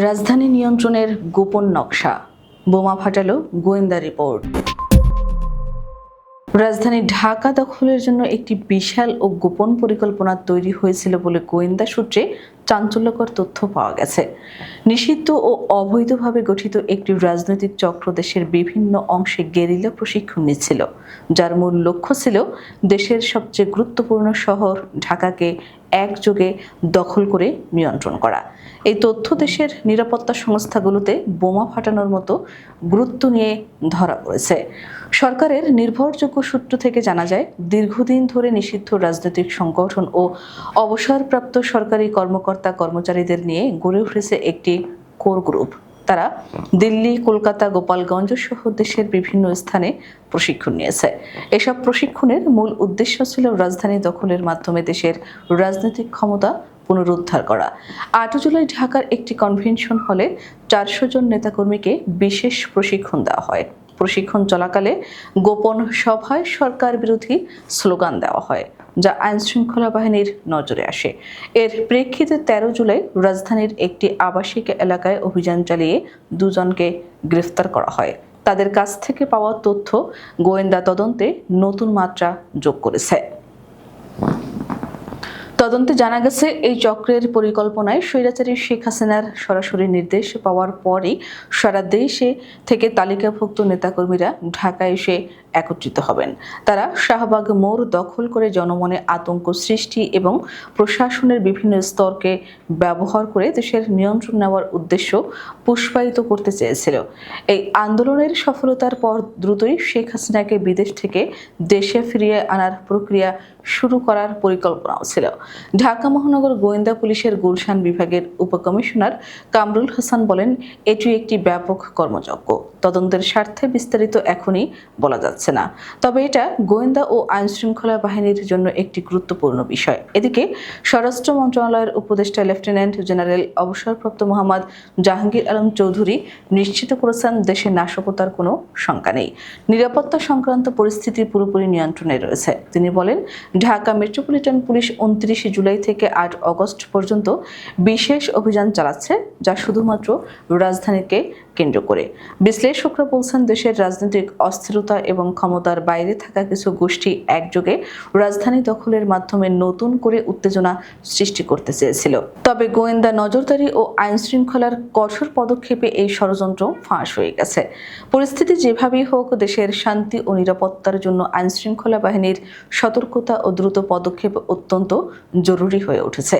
রাজধানী নিয়ন্ত্রণের গোপন নকশা। বোমা ফাটালো গোয়েন্দা রিপোর্ট। রাজধানী ঢাকা দখলের জন্য একটি বিশাল ও গোপন পরিকল্পনা তৈরি হয়েছিল বলে গোয়েন্দা সূত্রে চাঞ্চল্যকর তথ্য পাওয়া গেছে। নিষিদ্ধ ও অবৈধভাবে গঠিত একটি রাজনৈতিক চক্র দেশের বিভিন্ন অংশে গেরিলা প্রশিক্ষণ নিচ্ছিল, যার মূল লক্ষ্য ছিল দেশের সবচেয়ে গুরুত্বপূর্ণ শহর ঢাকাকে একযোগে দখল করে নিয়ন্ত্রণ করা। এই তথ্য দেশের নিরাপত্তা সংস্থাগুলোতে বোমা ফাটানোর মতো গুরুত্ব নিয়ে ধরা পড়েছে। সরকারের নির্ভরযোগ্য সূত্র থেকে জানা যায়, দীর্ঘদিন ধরে নিষিদ্ধ রাজনৈতিক সংগঠন ও অবসরপ্রাপ্ত সরকারি কর্মকর্তা কর্মচারীদের নিয়ে গড়ে উঠেছে একটি কোর গ্রুপ। তারা দিল্লি, কলকাতা, গোপালগঞ্জ সহ দেশের বিভিন্ন স্থানে প্রশিক্ষণ নিয়েছে। এসব প্রশিক্ষণের মূল উদ্দেশ্য ছিল রাজধানী দখলের মাধ্যমে দেশের রাজনৈতিক ক্ষমতা পুনরুদ্ধার করা। আট জুলাই ঢাকার একটি কনভেনশন হলে চারশো জন নেতাকর্মীকে বিশেষ প্রশিক্ষণ দেওয়া হয়। প্রশিক্ষণ চলাকালে গোপন সভায় সরকার বিরোধী স্লোগান দেওয়া হয়। যা আইন শৃঙ্খলা বাহিনীর নজরে আসে। এর প্রেক্ষিতে তেরো জুলাই রাজধানীর একটি আবাসিক এলাকায় অভিযান চালিয়ে দুজনকে গ্রেফতার করা হয়। তাদের কাছ থেকে পাওয়া তথ্য গোয়েন্দা তদন্তে নতুন মাত্রা যোগ করেছে। তদন্তে জানা গেছে, এই চক্রের পরিকল্পনায় স্বৈরাচারী শেখ হাসিনার সরাসরি নির্দেশ পাওয়ার পরই সারা দেশে থেকে তালিকাভুক্ত নেতাকর্মীরা ঢাকায় এসে একত্রিত হবেন। তারা শাহবাগ মোড় দখল করে জনমনে আতঙ্ক সৃষ্টি এবং প্রশাসনের বিভিন্ন স্তরকে ব্যবহার করে দেশের নিয়ন্ত্রণ নেওয়ার উদ্দেশ্য পুষ্পায়িত করতে চেয়েছিল। এই আন্দোলনের সফলতার পর দ্রুতই শেখ হাসিনাকে বিদেশ থেকে দেশে ফিরিয়ে আনার প্রক্রিয়া শুরু করার পরিকল্পনাও ছিল। ঢাকা মহানগর গোয়েন্দা পুলিশের গুলশান বিভাগের উপকমিশনার কামরুল হাসান বলেন, এটি একটি ব্যাপক কর্মযজ্ঞ। তদন্তের স্বার্থে বিস্তারিত এখনই বলা যাচ্ছে না। তবে এটা গোয়েন্দা ও আইন শৃঙ্খলা বাহিনীর জন্য একটি গুরুত্বপূর্ণ বিষয়। এদিকে স্বরাষ্ট্র মন্ত্রণালয়ের উপদেষ্টা লেফটেন্যান্ট জেনারেল অবসরপ্রাপ্ত মোহাম্মদ জাহাঙ্গীর আলম চৌধুরী নিশ্চিত করেছেন, দেশে নাশকতার কোনো শঙ্কা নেই। নিরাপত্তা সংক্রান্ত পরিস্থিতি পুরোপুরি নিয়ন্ত্রণে রয়েছে। তিনি বলেন, ঢাকা মেট্রোপলিটন পুলিশ উনত্রিশে জুলাই থেকে আট অগস্ট পর্যন্ত বিশেষ অভিযান চালাচ্ছে যা শুধুমাত্র রাজধানীকে কেন্দ্র করে। বিশ্লেষকরা বলছেন, দেশের রাজনৈতিক অস্থিরতা এবং ক্ষমতার বাইরে থাকা কিছু গোষ্ঠী একযোগে রাজধানী দখলের মাধ্যমে নতুন করে উত্তেজনা সৃষ্টি করতে চেয়েছিল। তবে গোয়েন্দা নজরদারি ও আইন শৃঙ্খলার কঠোর পদক্ষেপে এই ষড়যন্ত্র ফাঁস হয়ে গেছে। পরিস্থিতি যেভাবেই হোক, দেশের শান্তি ও নিরাপত্তার জন্য আইন শৃঙ্খলা বাহিনীর সতর্কতা ও দ্রুত পদক্ষেপ অত্যন্ত জরুরি হয়ে উঠেছে।